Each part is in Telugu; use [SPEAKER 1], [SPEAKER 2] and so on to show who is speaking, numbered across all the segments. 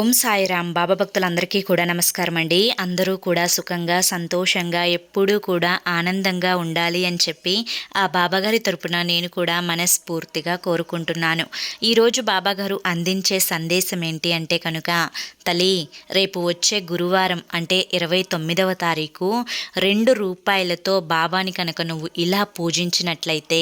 [SPEAKER 1] ఓం సాయిరామ్. బాబా భక్తులందరికీ కూడా నమస్కారం అండి. అందరూ కూడా సుఖంగా సంతోషంగా ఎప్పుడూ కూడా ఆనందంగా ఉండాలి అని చెప్పి ఆ బాబాగారి తరపున నేను కూడా మనస్ఫూర్తిగా కోరుకుంటున్నాను. ఈరోజు బాబాగారు అందించే సందేశం ఏంటి అంటే కనుక తల్లి రేపు వచ్చే గురువారం అంటే ఇరవై తొమ్మిదవ తారీఖు రెండు రూపాయలతో బాబాని కనుక నువ్వు ఇలా పూజించినట్లయితే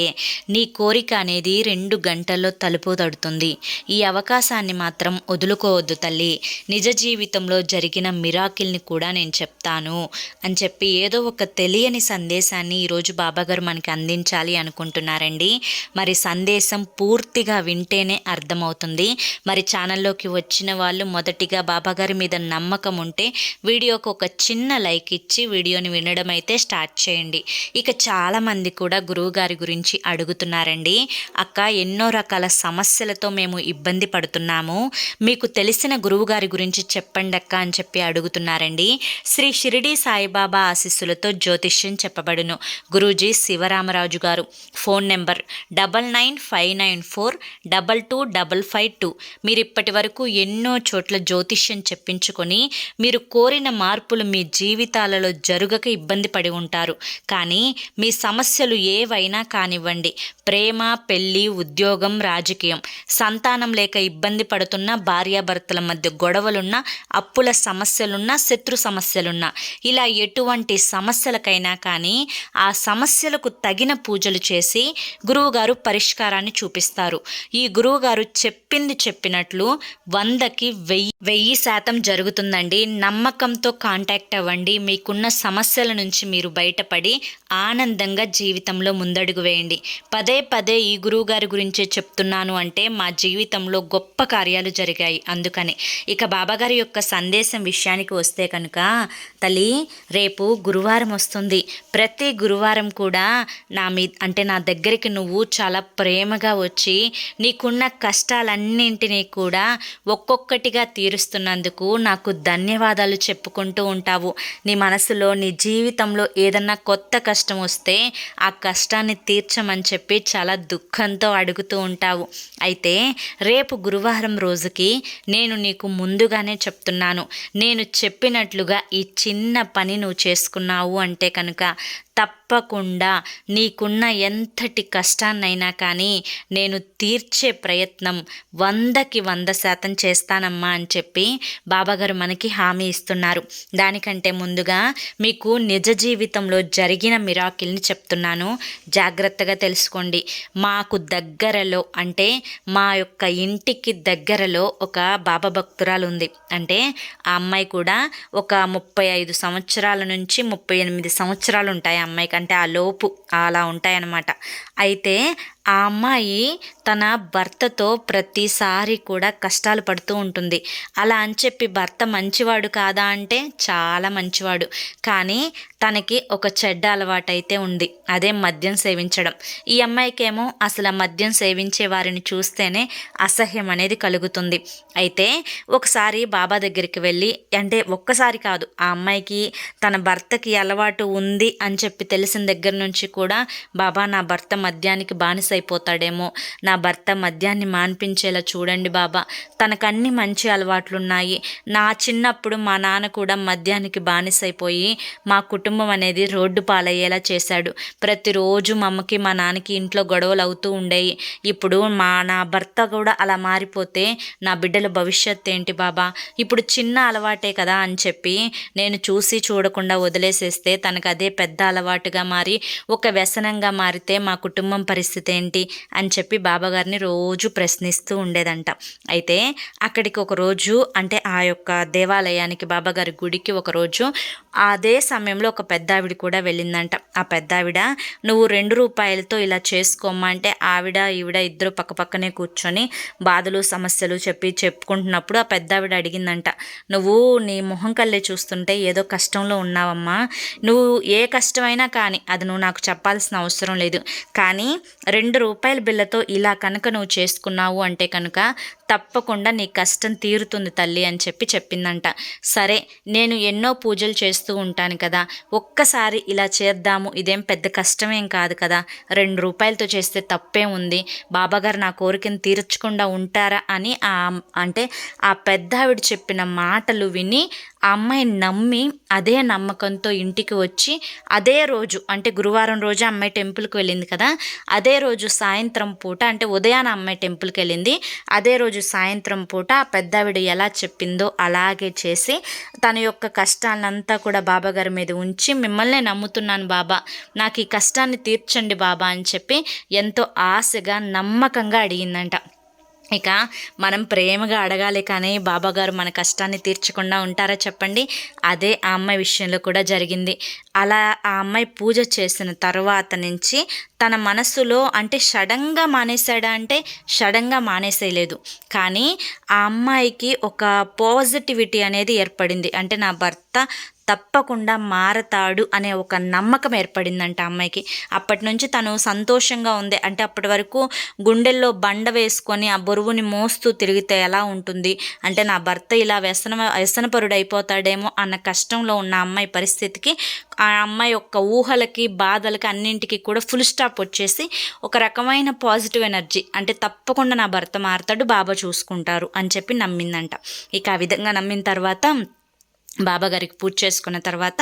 [SPEAKER 1] నీ కోరిక అనేది రెండు గంటల్లో తలుపు తడుతుంది. ఈ అవకాశాన్ని మాత్రం వదులుకోవద్దు తల్లి. నిజ జీవితంలో జరిగిన మిరాకిల్ని కూడా నేను చెప్తాను అని చెప్పి ఏదో ఒక తెలియని సందేశాన్ని ఈరోజు బాబాగారు మనకి అందించాలి అనుకుంటున్నారండి. మరి సందేశం పూర్తిగా వింటేనే అర్థమవుతుంది. మరి ఛానల్లోకి వచ్చిన వాళ్ళు మొదటిగా బాబాగారి మీద నమ్మకం ఉంటే వీడియోకి ఒక చిన్న లైక్ ఇచ్చి వీడియోని వినడం అయితే స్టార్ట్ చేయండి. ఇక చాలామంది కూడా గురువు గారి గురించి అడుగుతున్నారండి. అక్క ఎన్నో రకాల సమస్యలతో మేము ఇబ్బంది పడుతున్నాము. మీకు తెలిసిన గురువు గారి గురించి చెప్పండక్క అని చెప్పి అడుగుతున్నారండి. శ్రీ షిరిడి సాయిబాబా ఆశీస్సులతో జ్యోతిష్యం చెప్పబడును. గురూజీ శివరామరాజు గారు. Phone number double nine five nine four double two double five two. మీరు ఇప్పటి వరకు ఎన్నో చోట్ల జ్యోతిష్యం చెప్పించుకొని మీరు కోరిన మార్పులు మీ జీవితాలలో జరుగక ఇబ్బంది పడి ఉంటారు. కానీ మీ సమస్యలు ఏవైనా కానివ్వండి. ప్రేమ పెళ్ళి ఉద్యోగం రాజకీయం. సంతానం లేక ఇబ్బంది పడుతున్న భార్యాభర్తల మధ్య గొడవలున్నా అప్పుల సమస్యలున్నా శత్రు సమస్యలున్నా. ఇలా ఎటువంటి సమస్యలకైనా కానీ ఆ సమస్యలకు తగిన పూజలు చేసి గురువుగారు పరిష్కారాన్ని చూపిస్తారు. ఈ గురువుగారు చెప్పింది చెప్పినట్లు వందకి వెయ్యి వెయ్యి శాతం జరుగుతుందండి. నమ్మకంతో కాంటాక్ట్ అవ్వండి. మీకున్న సమస్యల నుంచి మీరు బయటపడి ఆనందంగా జీవితంలో ముందడుగు వేయండి. పదే పదే ఈ గురువు గారి గురించే చెప్తున్నాను అంటే మా జీవితంలో గొప్ప కార్యాలు జరిగాయి. అందుకని ఇక బాబాగారి యొక్క సందేశం విషయానికి వస్తే కనుక తల్లి రేపు గురువారం వస్తుంది. ప్రతి గురువారం కూడా నా మీ అంటే నా దగ్గరికి నువ్వు చాలా ప్రేమగా వచ్చి నీకున్న కష్టాలన్నింటినీ కూడా ఒక్కొక్కటిగా తీరుస్తున్నందుకు నాకు ధన్యవాదాలు చెప్పుకుంటూ ఉంటావు. నీ మనసులో నీ జీవితంలో ఏదన్నా కొత్త కష్టం వస్తే ఆ కష్టాన్ని తీర్చమని చెప్పి చాలా దుఃఖంతో అడుగుతూ ఉంటావు. అయితే రేపు గురువారం రోజుకి నేను నీకు ముందుగానే చెప్తున్నాను. నేను చెప్పినట్లుగా ఈ చిన్న పని నువ్వు చేసుకున్నావు అంటే కనుక తప్పకుండా నీకున్న ఎంతటి కష్టాన్నైనా కానీ నేను తీర్చే ప్రయత్నం వందకి వంద శాతం చేస్తానమ్మా అని చెప్పి బాబాగారు మనకి హామీ ఇస్తున్నారు. దానికంటే ముందుగా మీకు నిజ జీవితంలో జరిగిన మిరాకిల్ని చెప్తున్నాను. జాగ్రత్తగా తెలుసుకోండి. మాకు దగ్గరలో అంటే మా యొక్క ఇంటికి దగ్గరలో ఒక బాబా భక్తురాలు ఉంది అంటే ఆ అమ్మాయి కూడా ఒక ముప్పై ఐదు సంవత్సరాల నుంచి ముప్పై ఎనిమిది సంవత్సరాలు ఉంటాయి అమ్మాయి కంటే ఆ లోపు అలా ఉంటాయన్నమాట. అయితే ఆ అమ్మాయి తన భర్తతో ప్రతిసారి కూడా కష్టాలు పడుతూ ఉంటుంది. అలా అని చెప్పి భర్త మంచివాడు కాదా అంటే చాలా మంచివాడు. కానీ తనకి ఒక చెడ్డ అలవాటు అయితే ఉంది. అదే మద్యం సేవించడం. ఈ అమ్మాయికేమో అసలు మద్యం సేవించే వారిని చూస్తేనే అసహ్యం అనేది కలుగుతుంది. అయితే ఒకసారి బాబా దగ్గరికి వెళ్ళి అంటే ఒక్కసారి కాదు ఆ అమ్మాయికి తన భర్తకి అలవాటు ఉంది అని చెప్పి తెలిసిన దగ్గర నుంచి కూడా బాబా నా భర్త మద్యానికి బానిస అయిపోతాడేమో. నా భర్త మద్యాన్ని మాన్పించేలా చూడండి బాబా. తనకన్నీ మంచి అలవాట్లున్నాయి. నా చిన్నప్పుడు మా నాన్న కూడా మద్యానికి బానిసైపోయి మా కుటుంబం అనేది రోడ్డు పాలయ్యేలా చేశాడు. ప్రతిరోజు మా అమ్మకి మా నాన్నకి ఇంట్లో గొడవలు అవుతూ ఉండేవి ఇప్పుడు మా నా భర్త కూడా అలా మారిపోతే నా బిడ్డల భవిష్యత్ ఏంటి బాబా? ఇప్పుడు చిన్న అలవాటే కదా అని చెప్పి నేను చూసి చూడకుండా వదిలేసేస్తే తనకు అదే పెద్ద అలవాటుగా మారి ఒక వ్యసనంగా మారితే మా కుటుంబం పరిస్థితి ఏంటి అని చెప్పి బాబాగారిని రోజు ప్రశ్నిస్తూ ఉండేదంట. అయితే అక్కడికి ఒక రోజు అంటే ఆ యొక్క దేవాలయానికి బాబాగారి గుడికి ఒకరోజు అదే సమయంలో ఒక పెద్ద ఆవిడ కూడా వెళ్ళిందంట. ఆ పెద్ద ఆవిడ నువ్వు రెండు రూపాయలతో ఇలా చేసుకోమ్మా అంటే ఆవిడ ఈవిడ ఇద్దరు పక్కపక్కనే కూర్చొని బాధలు సమస్యలు చెప్పి చెప్పుకుంటున్నప్పుడు ఆ పెద్ద ఆవిడ అడిగిందంట. నువ్వు నీ మొహం కళ్ళే చూస్తుంటే ఏదో కష్టంలో ఉన్నావమ్మా. నువ్వు ఏ కష్టమైనా కానీ అది నువ్వు నాకు చెప్పాల్సిన అవసరం లేదు. కానీ రెండు రూపాయల బిల్లతో ఇలా కనుక నువ్వు చేసుకున్నావు అంటే కనుక తప్పకుండా నీ కష్టం తీరుతుంది తల్లి అని చెప్పి చెప్పిందంట. సరే నేను ఎన్నో పూజలు చేస్తూ ఉంటాను కదా. ఒక్కసారి ఇలా చేద్దాము ఇదేం పెద్ద కష్టమేం కాదు కదా. రెండు రూపాయలతో చేస్తే తప్పే ఉంది. బాబాగారు నా కోరికను తీర్చకుండా ఉంటారా అని ఆ అంటే ఆ పెద్ద ఆవిడ చెప్పిన మాటలు విని ఆ అమ్మాయి నమ్మి అదే నమ్మకంతో ఇంటికి వచ్చి అదే రోజు అంటే గురువారం రోజు అమ్మాయి టెంపుల్కి వెళ్ళింది కదా అదే రోజు సాయంత్రం పూట అంటే ఉదయాన అమ్మాయి టెంపుల్కి వెళ్ళింది అదే రోజు సాయంత్రం పూట ఆ పెద్దావిడ ఎలా చెప్పిందో అలాగే చేసి తన యొక్క కష్టాలంతా కూడా బాబా గారి మీద ఉంచి మిమ్మల్ని నమ్ముతున్నాను బాబా నాకు ఈ కష్టాన్ని తీర్చండి బాబా అని చెప్పి ఎంతో ఆశగా నమ్మకంగా అడిగిందంట. ఇక మనం ప్రేమగా అడగాలి కానీ బాబాగారు మన కష్టాన్ని తీర్చకుండా ఉంటారా చెప్పండి. అదే ఆ అమ్మాయి విషయంలో కూడా జరిగింది. అలా ఆ అమ్మాయి పూజ చేసిన తర్వాత నుంచి తన మనసులో అంటే సడన్గా మానేశాడా అంటే సడన్గా మానేసేయలేదు. కానీ ఆ అమ్మాయికి ఒక పాజిటివిటీ అనేది ఏర్పడింది. అంటే నా భర్త తప్పకుండా మారతాడు అనే ఒక నమ్మకం ఏర్పడిందంట అమ్మాయికి. అప్పటి నుంచి తను సంతోషంగా ఉంది. అంటే అప్పటి వరకు గుండెల్లో బండ వేసుకొని ఆ బరువుని మోస్తూ తిరిగితే ఎలా ఉంటుంది? అంటే నా భర్త ఇలా వ్యసన వ్యసనపరుడు అయిపోతాడేమో అన్న కష్టంలో ఉన్న అమ్మాయి పరిస్థితికి ఆ అమ్మాయి యొక్క ఊహలకి బాధలకి అన్నింటికి కూడా ఫుల్ స్టాప్ వచ్చేసి ఒక రకమైన పాజిటివ్ ఎనర్జీ అంటే తప్పకుండా నా భర్త మారతాడు బాబా చూసుకుంటారు అని చెప్పి నమ్మిందంట. ఇక ఆ విధంగా నమ్మిన తర్వాత బాబాగారికి పూజ చేసుకున్న తర్వాత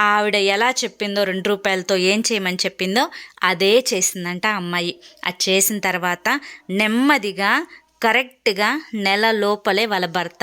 [SPEAKER 1] ఆవిడ ఎలా చెప్పిందో రెండు రూపాయలతో ఏం చేయమని చెప్పిందో అదే చేసిందంట అమ్మాయి. అది చేసిన తర్వాత నెమ్మదిగా కరెక్ట్గా నెల లోపలే వాళ్ళ భర్త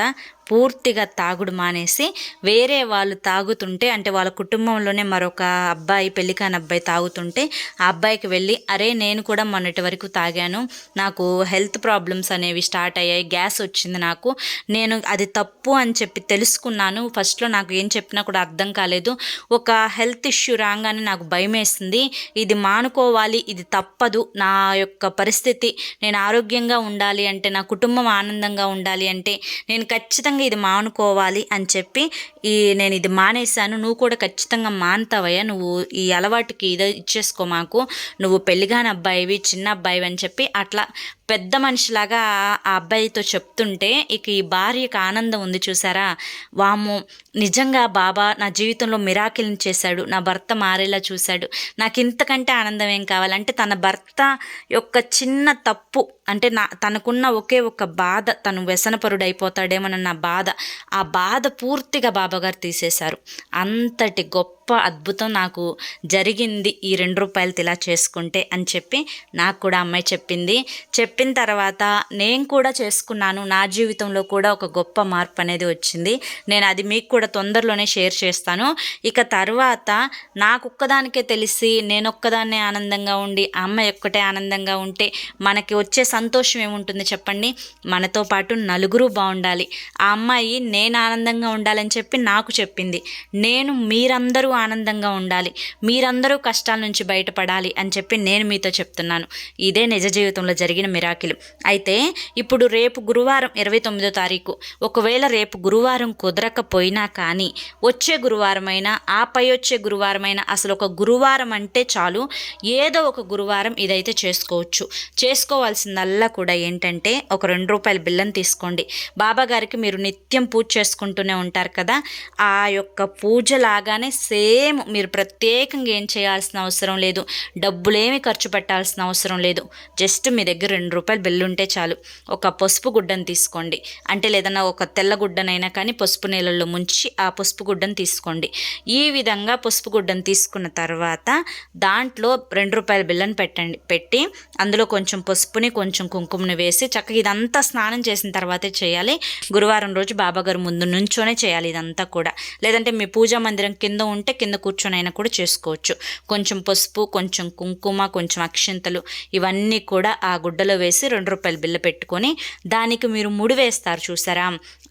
[SPEAKER 1] పూర్తిగా తాగుడు మానేసి వేరే వాళ్ళు తాగుతుంటే అంటే వాళ్ళ కుటుంబంలోనే మరొక అబ్బాయి పెళ్ళికాని అబ్బాయి తాగుతుంటే ఆ అబ్బాయికి వెళ్ళి అరే నేను కూడా మొన్నటి వరకు తాగాను. నాకు హెల్త్ ప్రాబ్లమ్స్ అనేవి స్టార్ట్ అయ్యాయి. గ్యాస్ వచ్చింది నాకు. నేను అది తప్పు అని చెప్పి తెలుసుకున్నాను. ఫస్ట్లో నాకు ఏం చెప్పినా కూడా అర్థం కాలేదు. ఒక హెల్త్ ఇష్యూ రాగానే నాకు భయం వేస్తుంది ఇది మానుకోవాలి. ఇది తప్పదు. నా యొక్క పరిస్థితి. నేను ఆరోగ్యంగా ఉండాలి అంటే నా కుటుంబం ఆనందంగా ఉండాలి అంటే నేను ఖచ్చితంగా ఖచ్చితంగా ఇది మానుకోవాలి అని చెప్పి ఈ నేను ఇది మానేశాను. నువ్వు కూడా ఖచ్చితంగా మానుతావయ్యా నువ్వు ఈ అలవాటుకి ఇదో ఇచ్చేసుకో మాకు. నువ్వు పెళ్ళిగాని అబ్బాయివి చిన్న అబ్బాయివి అని చెప్పి అట్లా పెద్ద మనిషిలాగా ఆ అబ్బాయితో చెప్తుంటే ఇక ఈ భార్యకు ఆనందం ఉంది చూసారా? వాము నిజంగా బాబా నా జీవితంలో మిరాకిల్ని చేశాడు. నా భర్త మారేలా చూశాడు. నాకు ఇంతకంటే ఆనందం ఏం కావాలంటే తన భర్త యొక్క చిన్న తప్పు అంటే నా తనకున్న ఒకే ఒక బాధ తను వ్యసనపరుడైపోతాడేమోనన్న బాధ. ఆ బాధ పూర్తిగా బాబాగారు తీసేశారు. అంతటి గొప్ప అద్భుతం నాకు జరిగింది ఈ రెండు రూపాయలు ఇలా చేసుకుంటే అని చెప్పి నాకు కూడా అమ్మాయి చెప్పింది. చెప్పిన తర్వాత నేను కూడా చేసుకున్నాను. నా జీవితంలో కూడా ఒక గొప్ప మార్పు అనేది వచ్చింది. నేను అది మీకు కూడా తొందరలోనే షేర్ చేస్తాను. ఇక తర్వాత నాకు ఒక్కదానికే తెలిసి నేను ఒక్కదాన్నే ఆనందంగా ఉండి ఆ అమ్మాయి ఒక్కటే ఆనందంగా ఉంటే మనకి వచ్చే సంతోషం ఏముంటుంది చెప్పండి? మనతో పాటు నలుగురు బాగుండాలి ఆ అమ్మాయి నేను ఆనందంగా ఉండాలని చెప్పి నాకు చెప్పింది. నేను మీరందరూ ఆనందంగా ఉండాలి. మీరందరూ కష్టాల నుంచి బయటపడాలి అని చెప్పి నేను మీతో చెప్తున్నాను. ఇదే నిజ జీవితంలో జరిగిన మిరాకిలు అయితే ఇప్పుడు రేపు గురువారం ఇరవై తొమ్మిదో తారీఖు. ఒకవేళ రేపు గురువారం కుదరకపోయినా కానీ వచ్చే గురువారమైనా ఆపై వచ్చే గురువారమైనా అసలు ఒక గురువారం అంటే చాలు. ఏదో ఒక గురువారం ఇదైతే చేసుకోవచ్చు. చేసుకోవాల్సిందల్లా కూడా ఏంటంటే ఒక రెండు రూపాయల బిల్లం తీసుకోండి. బాబాగారికి మీరు నిత్యం పూజ చేసుకుంటూనే ఉంటారు కదా. ఆ యొక్క పూజ లాగానే సేమ్ మీరు ప్రత్యేకంగా ఏం చేయాల్సిన అవసరం లేదు. డబ్బులేమి ఖర్చు పెట్టాల్సిన అవసరం లేదు. జస్ట్ మీ దగ్గర రెండు రూపాయలు బిల్లు ఉంటే చాలు. ఒక పసుపు గుడ్డను తీసుకోండి. అంటే లేదన్నా ఒక తెల్ల గుడ్డనైనా కానీ పసుపు నీళ్ళల్లో ముంచి ఆ పసుపు గుడ్డను తీసుకోండి. ఈ విధంగా పసుపు గుడ్డను తీసుకున్న తర్వాత దాంట్లో రెండు రూపాయల బిల్లను పెట్టండి. పెట్టి అందులో కొంచెం పసుపుని కొంచెం కొంచెం కుంకుమని వేసి చక్కగా ఇదంతా స్నానం చేసిన తర్వాతే చేయాలి. గురువారం రోజు బాబాగారు ముందు నుంచోనే చేయాలి ఇదంతా కూడా. లేదంటే మీ పూజా మందిరం కింద ఉంటే కింద కూర్చొని అయినా కూడా చేసుకోవచ్చు. కొంచెం పసుపు కొంచెం కుంకుమ కొంచెం అక్షింతలు ఇవన్నీ కూడా ఆ గుడ్డలో వేసి రెండు రూపాయల బిల్ల పెట్టుకొని దానికి మీరు ముడి వేస్తారు చూసారా?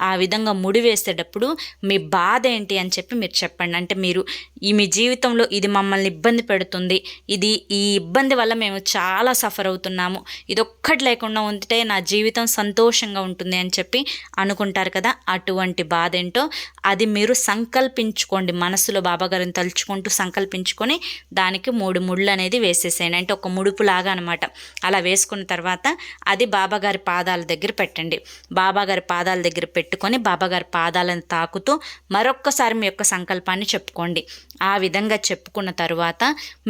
[SPEAKER 1] ఆ విధంగా ముడి వేసేటప్పుడు మీ బాధ ఏంటి అని చెప్పి మీరు చెప్పండి. అంటే మీరు ఈ మీ జీవితంలో ఇది మమ్మల్ని ఇబ్బంది పెడుతుంది. ఇది ఈ ఇబ్బంది వల్ల మేము చాలా సఫర్ అవుతున్నాము. ఇది ఒక్కటి లేకుండా ఉంటే నా జీవితం సంతోషంగా ఉంటుంది అని చెప్పి అనుకుంటారు కదా అటువంటి బాధ ఏంటో అది మీరు సంకల్పించుకోండి. మనసులో బాబాగారిని తలుచుకుంటూ సంకల్పించుకొని దానికి మూడు ముళ్ళు అనేది వేసేసేయండి. అంటే ఒక ముడుపు లాగా అనమాట అలా వేసుకున్న తర్వాత అది బాబాగారి పాదాల దగ్గర పెట్టండి. బాబాగారి పాదాల దగ్గర పెట్టుకొని బాబాగారి పాదాలను తాకుతూ మరొక్కసారి మీ యొక్క సంకల్పాన్ని చెప్పుకోండి. ఆ విధంగా చెప్పుకున్న తర్వాత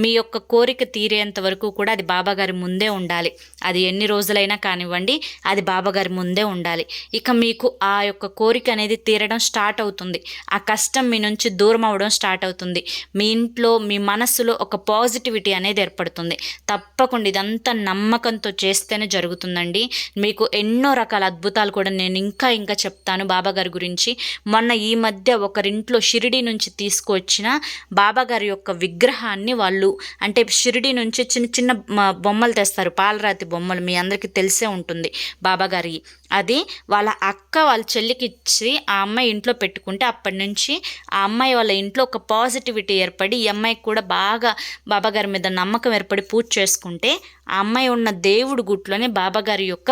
[SPEAKER 1] మీ యొక్క కోరిక తీరేంత వరకు కూడా అది బాబాగారి ముందే ఉండాలి. అది ఎన్ని రోజులైనా కానివ్వండి అది బాబాగారి ముందే ఉండాలి. ఇక మీకు ఆ యొక్క కోరిక అనేది తీరడం స్టార్ట్ అవుతుంది. ఆ కష్టం మీ నుంచి దూరం అవడం స్టార్ట్ అవుతుంది. మీ ఇంట్లో మీ మనస్సులో ఒక పాజిటివిటీ అనేది ఏర్పడుతుంది. తప్పకుండా ఇదంతా నమ్మకంతో చేస్తేనే జరుగుతుందండి. మీకు ఎన్నో రకాల అద్భుతాలు కూడా నేను ఇంకా ఇంకా చెప్తాను బాబాగారి గురించి. మొన్న ఈ మధ్య ఒకరింట్లో షిరిడి నుంచి తీసుకువచ్చిన బాబాగారి యొక్క విగ్రహాన్ని వాళ్ళు అంటే షిరిడి నుంచి చిన్న చిన్న బొమ్మలు తెస్తారు. పాలరాతి బొమ్మలు మీ అందరికీ తెలిసే ఉంటుంది. బాబాగారి అది వాళ్ళ అక్క వాళ్ళ చెల్లికి ఇచ్చి ఆ అమ్మాయి ఇంట్లో పెట్టుకుంటే అప్పటి నుంచి ఆ అమ్మాయి వాళ్ళ ఇంట్లో ఒక పాజిటివిటీ ఏర్పడి ఈ అమ్మాయికి కూడా బాగా బాబాగారి మీద నమ్మకం ఏర్పడి పూజ చేసుకుంటే ఆ అమ్మాయి ఉన్న దేవుడు గుట్లోనే బాబాగారి యొక్క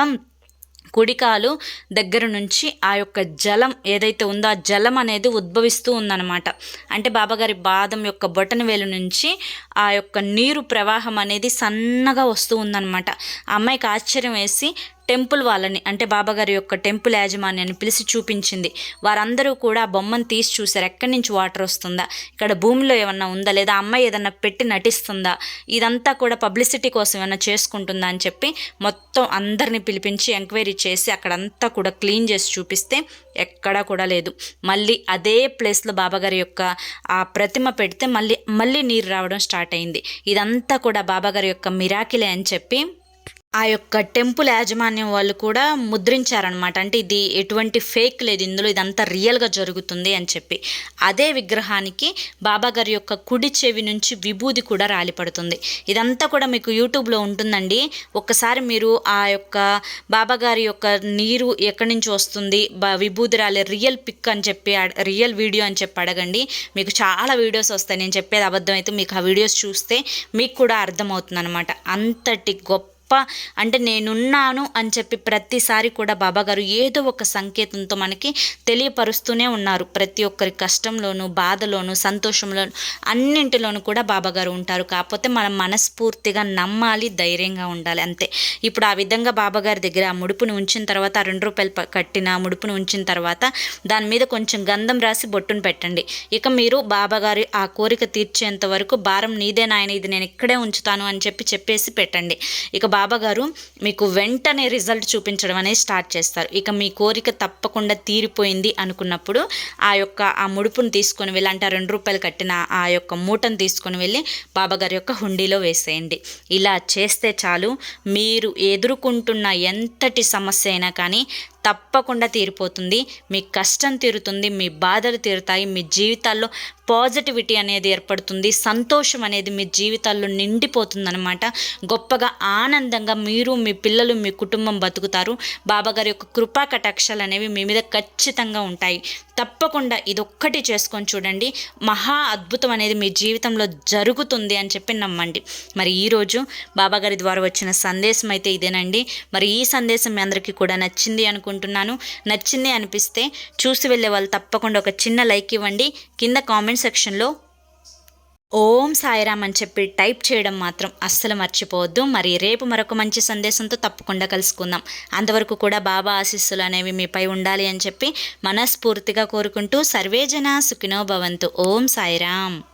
[SPEAKER 1] కుడికాలు దగ్గర నుంచి ఆ యొక్క జలం ఏదైతే ఉందో ఆ జలం అనేది ఉద్భవిస్తూ ఉందన్నమాట. అంటే బాబాగారి బాదం యొక్క బొటన వేలు నుంచి ఆ యొక్క నీరు ప్రవాహం అనేది సన్నగా వస్తూ ఉందన్నమాట. ఆ అమ్మాయికి ఆశ్చర్యం వేసి టెంపుల్ వాళ్ళని అంటే బాబాగారి యొక్క టెంపుల్ యాజమాన్యాన్ని పిలిచి చూపించింది. వారందరూ కూడా బొమ్మను తీసి చూశారు. ఎక్కడి నుంచి వాటర్ వస్తుందా? ఇక్కడ భూమిలో ఏమన్నా ఉందా? లేదా అమ్మాయి ఏదన్నా పెట్టి నటిస్తుందా? ఇదంతా కూడా పబ్లిసిటీ కోసం ఏమన్నా చేసుకుంటుందా అని చెప్పి మొత్తం అందరిని పిలిపించి ఎంక్వైరీ చేసి అక్కడంతా కూడా క్లీన్ చేసి చూపిస్తే ఎక్కడా కూడా లేదు. మళ్ళీ అదే ప్లేస్లో బాబాగారి యొక్క ఆ ప్రతిమ పెడితే మళ్ళీ మళ్ళీ నీరు రావడం స్టార్ట్ అయింది. ఇదంతా కూడా బాబాగారి యొక్క మిరాకిలే అని చెప్పి ఆ యొక్క టెంపుల్ యాజమాన్యం వాళ్ళు కూడా ముద్రించారనమాట అంటే ఇది ఎటువంటి ఫేక్ లేదు ఇందులో ఇదంతా రియల్గా జరుగుతుంది అని చెప్పి. అదే విగ్రహానికి బాబాగారి యొక్క కుడి చెవి నుంచి విభూది కూడా రాలిపడుతుంది. ఇదంతా కూడా మీకు యూట్యూబ్లో ఉంటుందండి. ఒక్కసారి మీరు ఆ యొక్క బాబాగారి యొక్క నీరు ఎక్కడి నుంచి వస్తుంది విభూది రాలే రియల్ పిక్ అని చెప్పి రియల్ వీడియో అని చెప్పి అడగండి. మీకు చాలా వీడియోస్ వస్తాయి. నేను చెప్పేది అబద్ధం అయితే మీకు ఆ వీడియోస్ చూస్తే మీకు కూడా అర్థమవుతుంది అనమాట అంతటి గొప్ప అంటే నేనున్నాను అని చెప్పి ప్రతిసారి కూడా బాబాగారు ఏదో ఒక సంకేతంతో మనకి తెలియపరుస్తూనే ఉన్నారు. ప్రతి ఒక్కరి కష్టంలోనూ బాధలోను సంతోషంలోను అన్నింటిలోనూ కూడా బాబాగారు ఉంటారు. కాకపోతే మనం మనస్ఫూర్తిగా నమ్మాలి ధైర్యంగా ఉండాలి అంతే. ఇప్పుడు ఆ విధంగా బాబాగారి దగ్గర ఆ ముడుపుని ఉంచిన తర్వాత ఆ రెండు రూపాయలు కట్టిన ముడుపుని ఉంచిన తర్వాత దాని మీద కొంచెం గంధం రాసి బొట్టును పెట్టండి. ఇక మీరు బాబాగారి ఆ కోరిక తీర్చేంత వరకు భారం నీదే నాయన ఇది నేను ఇక్కడే ఉంచుతాను అని చెప్పి చెప్పేసి పెట్టండి. ఇక బాబాగారు మీకు వెంటనే రిజల్ట్ చూపించడం అనేది స్టార్ట్ చేస్తారు. ఇక మీ కోరిక తప్పకుండా తీరిపోయింది అనుకున్నప్పుడు ఆ యొక్క ఆ ముడుపును తీసుకొని వెళ్ళి అంటే రెండు రూపాయలు కట్టిన ఆ యొక్క మూటను తీసుకొని వెళ్ళి బాబాగారి యొక్క హుండీలో వేసేయండి. ఇలా చేస్తే చాలు. మీరు ఎదుర్కొంటున్న ఎంతటి సమస్య అయినా కానీ తప్పకుండా తీరిపోతుంది. మీ కష్టం తీరుతుంది మీ బాధలు తీరుతాయి మీ జీవితాల్లో పాజిటివిటీ అనేది ఏర్పడుతుంది సంతోషం అనేది మీ జీవితాల్లో నిండిపోతుందనమాట గొప్పగా ఆనందంగా మీరు మీ పిల్లలు మీ కుటుంబం బతుకుతారు. బాబాగారి యొక్క కృపా కటాక్షాలు అనేవి మీ మీద ఖచ్చితంగా ఉంటాయి. తప్పకుండా ఇదొక్కటి చేసుకొని చూడండి. మహా అద్భుతం అనేది మీ జీవితంలో జరుగుతుంది అని చెప్పి నమ్మండి. మరి ఈరోజు బాబాగారి ద్వారా వచ్చిన సందేశం అయితే ఇదేనండి. మరి ఈ సందేశం మీ అందరికీ కూడా నచ్చింది అనుకుంటున్నాను. నచ్చింది అనిపిస్తే చూసి వెళ్ళే వాళ్ళు తప్పకుండా ఒక చిన్న లైక్ ఇవ్వండి. కింద కామెంట్ సెక్షన్లో ఓం సాయిరామ్ అని చెప్పి టైప్ చేయడం మాత్రం అస్సలు మర్చిపోవద్దు. మరి రేపు మరొక మంచి సందేశంతో తప్పకుండా కలుసుకుందాం. అంతవరకు కూడా బాబా ఆశీస్సులు అనేవి మీపై ఉండాలి అని చెప్పి మనస్ఫూర్తిగా కోరుకుంటూ సర్వేజన సుఖినో భవంతు. ఓం సాయిరామ్.